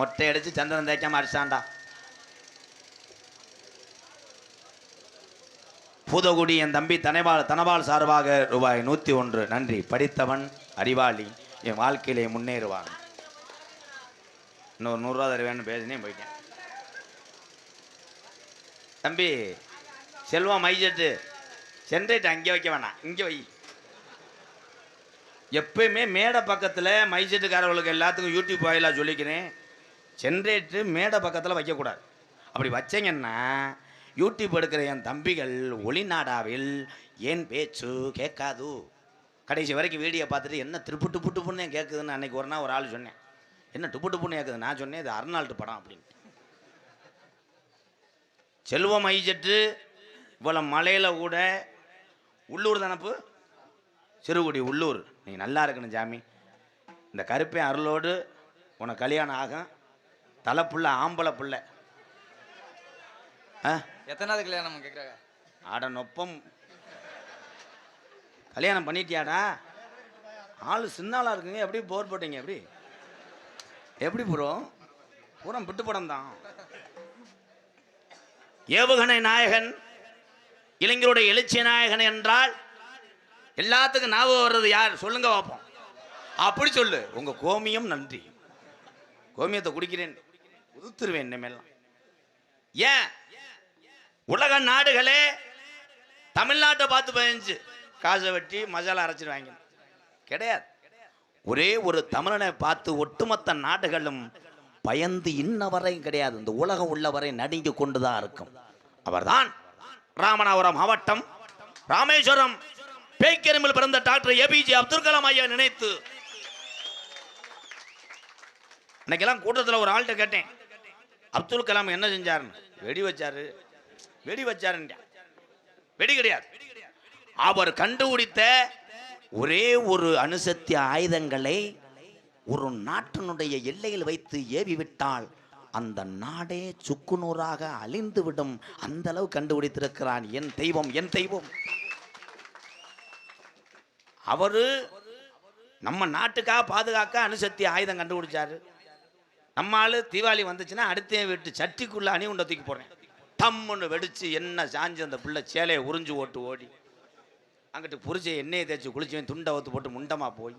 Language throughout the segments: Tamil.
மொட்டை அடிச்சு சந்திரன் தேய்க்காம அடிச்சான்டா பூதகுடி என் தம்பி தனபால் தனபால் சார்பாக ரூபாய் நூற்றி ஒன்று நன்றி படித்தவன் அறிவாளி என் வாழ்க்கையிலே முன்னேறுவான் இன்னொரு நூறுரூவா தருவேன்னு பேசினே போயிட்டேன் தம்பி செல்வம் மைஜெட்டு சென்ட்ரேட் அங்கே வைக்க வேணாம் இங்கே வை எப்பயுமே மேடை பக்கத்தில் மைசெட்டுக்காரர்களுக்கு எல்லாத்துக்கும் யூடியூப் வாயிலாக சொல்லிக்கிறேன் ஜென்ரேட்டு மேடை பக்கத்தில் வைக்கக்கூடாது. அப்படி வச்சிங்கன்னா யூடியூப் எடுக்கிற என் தம்பிகள் ஒளிநாடாவில் ஏன் பேச்சு கேட்காது? கடைசி வரைக்கும் வீடியோ பார்த்துட்டு என்ன திருப்பு டுப்பு டுப்புன்னு கேட்குதுன்னு அன்றைக்கி ஒரு நாள் ஒரு ஆள் சொன்னேன். என்ன டுப்பு டுப்புன்னு கேட்குது? நான் சொன்னேன் இது அர்னால்டு படம் அப்படின்ட்டு செல்வம் ஐஜெட்டு இவ்வளோ மலையில் கூட உள்ளூர் தானப்பு சிறுகுடி உள்ளூர். நீ நல்லா இருக்கணும் ஜாமி. இந்த கருப்பை அருளோடு உனக்கு கல்யாணம் ஆகும். தலை புள்ள ஆம்பளை புள்ள. எத்தனாவது கல்யாணம் கேட்குறாங்க ஆட நொப்பம். கல்யாணம் பண்ணிட்டியாடா? ஆள் சின்னாளாக இருக்குங்க. எப்படி போர் போட்டீங்க? எப்படி? எப்படி ப்ரோ பூரா விட்டு படம் தான். ஏவுகணை நாயகன் இளைஞருடைய எழுச்சி நாயகன் என்றால் எல்லாத்துக்கும் ஞாபகம் வர்றது யார்? சொல்லுங்க பார்ப்போம். அப்படி சொல்லு. உங்க கோமியம் நன்றி. கோமியத்தை குடிக்கிறேன். உதுத்துருவேன் இனிமேலாம் ஏன்? உலக நாடுகளே தமிழ்நாட்டை பார்த்து பயந்துச்சு காசை வெட்டி மசாலா அரைச்சிடுவாங்க கிடையாது. ஒரே ஒரு தமிழனை பார்த்து ஒட்டுமொத்த நாடுகளும் பயந்து இன்ன வரையும் கிடையாது. இந்த உலகம் உள்ளவரை நடுங்கி கொண்டுதான் இருக்கும். அவர்தான் ராமநாதபுரம் மாவட்டம் ராமேஸ்வரம் பேய்க்கரும்பில் பிறந்த டாக்டர் ஏபிஜே அப்துல் கலாம் ஐயா நினைத்து. இன்னைக்கெல்லாம் கூட்டத்தில் ஒரு ஆள்கிட்ட கேட்டேன். அப்துல் கலாம் என்ன செஞ்சாருன்னு? வெடி வச்சாரு. வெடி வச்சாருன்றியா வெடி கிடையாது. அவர் கண்டுபிடித்த ஒரே ஒரு அணுசக்தி ஆயுதங்களை ஒரு நாட்டினுடைய எல்லையில் வைத்து ஏவி விட்டால் அந்த நாடே சுக்குநூறாக அழிந்து விடும் அந்த அளவு கண்டுபிடித்திருக்கிறான். என் தெய்வம் என் தெய்வம். அவரு நம்ம நாட்டுக்காக பாதுகாக்க அணுசக்தி ஆயுதம் கண்டுபிடிச்சாரு. நம்ம தீபாவளி வந்துச்சுன்னா அடுத்த வீட்டு சட்டிக்குள்ள அணி உண்டை தூக்கி போடுறேன். டம்முன்னு வெடிச்சு என்ன சாஞ்சு அந்த பிள்ளை சேலையை உறிஞ்சு ஓட்டு ஓடி. அங்கிட்டு புரிச்ச எண்ணெயை தேய்ச்சி குளிச்சவன் துண்டை ஒத்து போட்டு முண்டமாக போய்.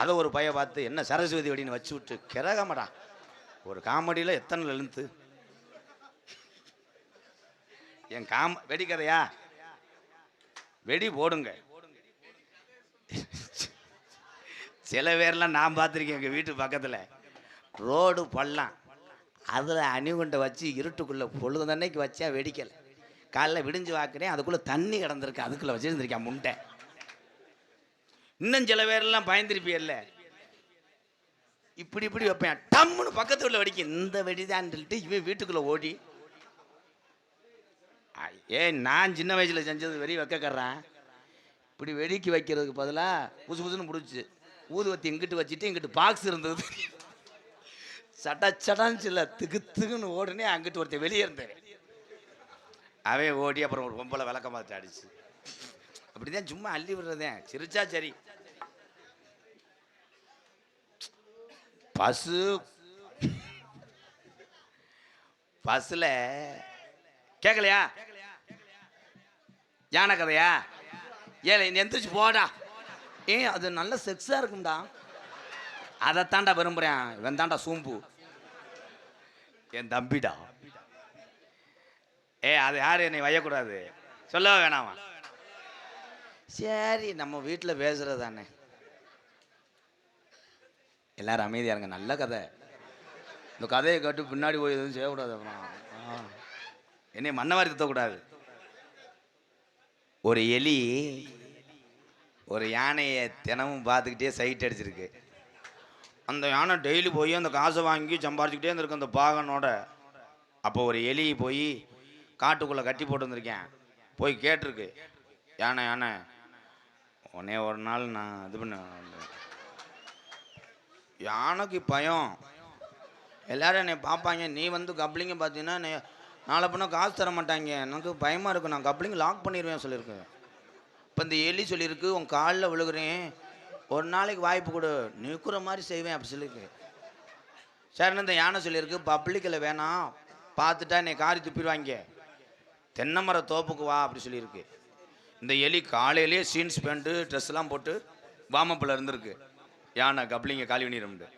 அதை ஒரு பைய பார்த்து என்ன சரஸ்வதி வெடின்னு வச்சு விட்டு கிரகமடா. ஒரு காமெடியில் எத்தனை எழுந்து? என் காம வெடிக்கதையா வெடி போடுங்க. சில பேர்லாம் நான் பார்த்துருக்கேன் எங்கள் வீட்டு பக்கத்தில். ரோடு பள்ளம். அதில் அணிகுண்டை வச்சு இருட்டுக்குள்ளே பொழுது அன்னைக்கு வச்சா வெடிக்கலை. காலைல விடிஞ்சு வாக்குறேன் அதுக்குள்ளே தண்ணி கிடந்திருக்கு அதுக்குள்ளே வச்சுருந்துருக்கேன் முண்டை இன்னும் சில பேர்லாம் பயந்துருப்பியல்ல இப்படி இப்படி வைப்பேன். டம்முன்னு பக்கத்து உள்ள வெடிக்க இந்த வெடிதான் சொல்லிட்டு இவன் வீட்டுக்குள்ளே ஓடி. ஐ, ஏன் நான் சின்ன வயசில் செஞ்சது வெறி வைக்கக்கறேன். இப்படி வெடிக்கி வைக்கிறதுக்கு பதிலாக புசு புதுசுன்னு பிடிச்சி. ஊதுவத்தி இங்கிட்டு வச்சுட்டு இங்கிட்டு பாக்ஸ் இருந்தது சட சடான்னு சில திகு திகுன்னு ஓடுனே அங்கிட்டு ஒருத்தன் வெளியே இருந்தேன் அவன் ஓடி அப்புறம் ஒரு பொம்பளை விளக்கம் பார்த்து அடிச்சு. அப்படிதான் சும்மா அள்ளி விடுறதேன் சிரிச்சா சரி. பசு. பஸ்ஸில் கேட்கலையா யானை கதையா? ஏழை எந்திரிச்சு போடா. ஏன் அது நல்ல செக்ஸாக இருக்கும்டா. அதைத்தாண்டா விரும்புகிறேன் இவன் தாண்டா சூம்பு. என் தம்பிடா. ஏ அது யார்? என்னை வையக்கூடாது. சொல்லவே வேணாமா சரி நம்ம வீட்டில் பேசுறது தானே எல்லாரும் அமைதியாக இருங்க. நல்ல கதை. இந்த கதையை கேட்டு பின்னாடி போய் எதுவும் செய்யக்கூடாது அப்புறம். ஆ. என்னை மண்ணவாரி தத்தக்கூடாது. ஒரு எலி ஒரு யானையை தினமும் பார்த்துக்கிட்டே சைட் அடிச்சிருக்கு. அந்த யானை டெய்லி போய் அந்த காசை வாங்கி சம்பாரிச்சுக்கிட்டே இருந்திருக்கு அந்த பாகனோட. அப்போ ஒரு எலி போய் காட்டுக்குள்ளே கட்டி போட்டு வந்திருக்கேன். போய் கேட்டிருக்கு. யானை யானை உடனே ஒரு நாள் நான் இது பண்ண யானைக்கு பயம். எல்லாரும் என்னை பார்ப்பாங்க. நீ வந்து கப்ளிங்க பார்த்தீங்கன்னா நீ நாளை பண்ண காசு தர மாட்டாங்க. எனக்கு பயமாக இருக்கும் நான் கப்ளிங் லாக் பண்ணிடுவேன் சொல்லியிருக்கேன் இப்போ இந்த எலி சொல்லியிருக்கு. உன் காலில் விழுகிறேன். ஒரு நாளைக்கு வாய்ப்பு கொடு. நிற்கிற மாதிரி செய்வேன் அப்படி சொல்லியிருக்கு சரின்னு இந்த யானை சொல்லியிருக்கு பப்ளிக்கில் வேணாம் பார்த்துட்டா என்னை காரி துப்பிடுவாங்க. தென்னை மர தோப்புக்கு வா அப்படி சொல்லியிருக்கு. இந்த எலி காலையிலேயே சீன்ஸ் பேண்ட்டு ட்ரெஸ்லாம் போட்டு வாமப்பில் இருந்திருக்கு. யானை கப்ளிங்க காலி பண்ணிடும்ட்டு.